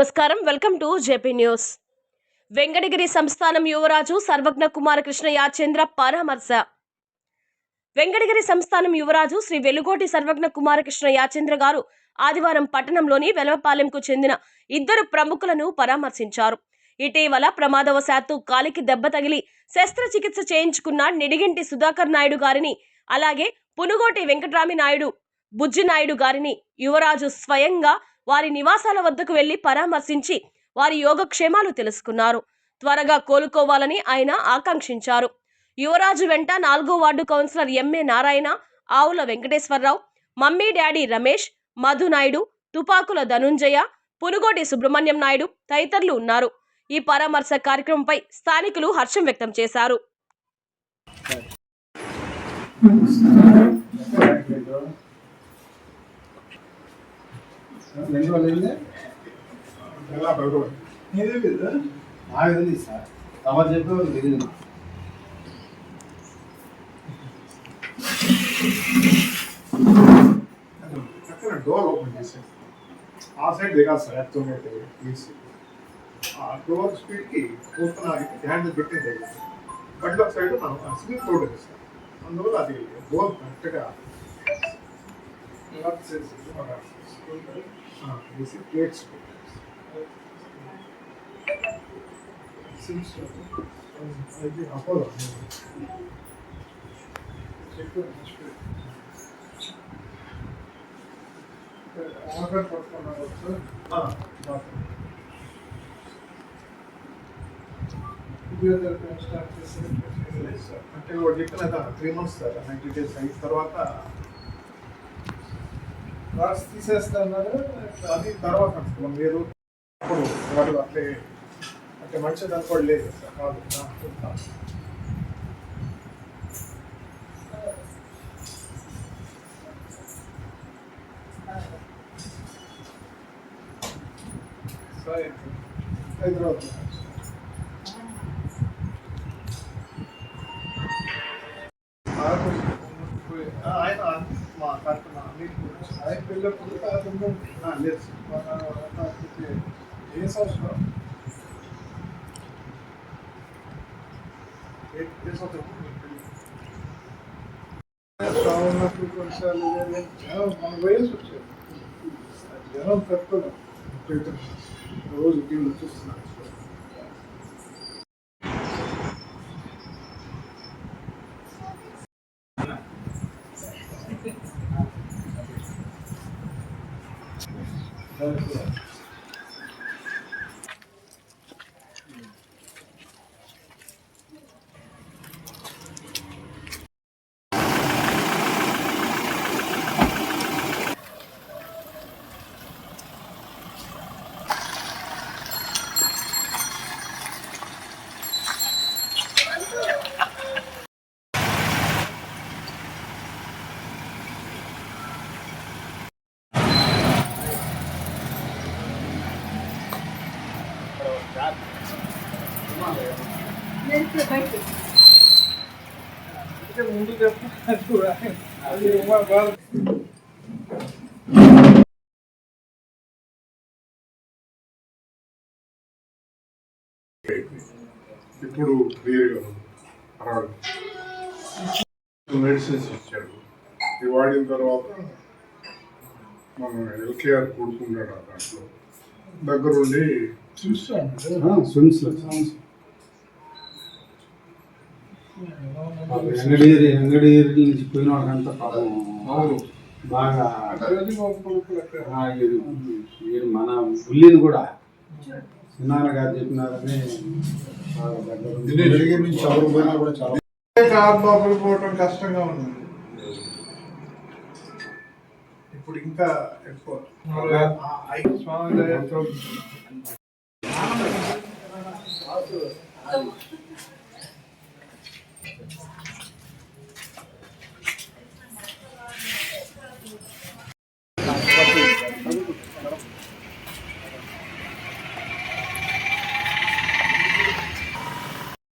నమస్కారం. Welcome to JP news. Venkatagiri సంస్థానం యువరాజు సర్వజ్ఞ కుమారకృష్ణ యాచేంద్ర పరామర్శ. వెంకటగిరి సంస్థానం యువరాజు శ్రీ వెలుగోటి సర్వజ్ఞ కుమారకృష్ణ యాచేంద్ర గారు ఆదివారం పట్టణంలోని వెలవపాలెంకు చెందిన ఇద్దరు ప్రముఖులను పరామర్శించారు. ఇటీవల ప్రమాదవశాత్తు కాలికి దెబ్బ తగిలి శస్త్రచికిత్స చేయించుకున్న నిడిగింటి సుధాకర్ నాయుడు గారిని అలాగే పునుగోటి వెంకటరామి నాయుడు బుజ్జి నాయుడు గారిని యువరాజు స్వయంగా వారి నివాసాల వద్దకు వెళ్ళి పరామర్శించి వారి యోగక్షేమాలు తెలుసుకున్నారు. త్వరగా కోలుకోవాలని ఆయన ఆకాంక్షించారు. యువరాజు వెంట నాలుగో ward councillor M A Narayana Avula Venkateswararao mummy daddy Ramesh Madhu Naidu Tupakula Dhanunjaya Punugoti Subrahmanyam Naidu తదితరులు ఉన్నారు. ఈ పరామర్శ కార్యక్రమంపై స్థానికులు హర్షం వ్యక్తం చేశారు. Thank you. వెళ్ళి ఎలా భగవాన్ నీదే సార్ తమరు చెప్పేవారు తెలియదు చక్కగా డోర్ ఓపెన్ చేశాను ఆ సైడ్ దిగాలి సార్ ఎత్తున్నట్టు ప్లీజ్ ఆ డోర్ స్పీడ్కి ఓపెన్ ఆగి హ్యాండ్ పెట్టి దిగాలి బండి ఒక సైడ్ మనం స్పీడ్ తోడు సార్ అందువల్ల అది డోర్ కరెక్ట్గా లెఫ్ట్ సైడ్ ప్లేట్స్ సిమ్స్ అది అపోలో ఆర్డర్ పట్టుకున్నారు సార్ స్టార్ట్ చేసి సార్ అంటే వాడు three months sir ninety days అయిన తర్వాత రాక్స్ తీసేస్తున్నారు అది తర్వాత అనుకున్నాం మీరు అప్పుడు వాళ్ళు అట్లే అంటే మంచిది అనుకోవడం లేదు. కాదు. సరే. హైదరాబాద్. ఆయన ఉన్నప్పుడు కొన్నిసార్లు జనం మన వయసు వచ్చారు జనం తక్కువ రోజు టీవీలో చూస్తున్నాను అంటే ముందు ఇప్పుడు క్లియర్గా మెడిసిన్స్ ఇచ్చాడు ఇది వాడిన తర్వాత మనం ఎల్కేఆర్ కూడుకున్నాడు ఆ దాంట్లో. దగ్గరుండి చూస్తాను. ఎంగడేరి ఎంగడేరి నుంచి పోయిన వాళ్ళకంతా పాపం అవును. బాగా రోజు మా కొడుకులు అక్కడ ఆ, వీడు వీడు మన బుల్లిని కూడా చిన్నాన్న గారు చెప్పినారని లోపలికి పోవటం కష్టంగా ఉంది. ఇప్పుడు ఇంకా ఎక్కువ. స్వామి దయతో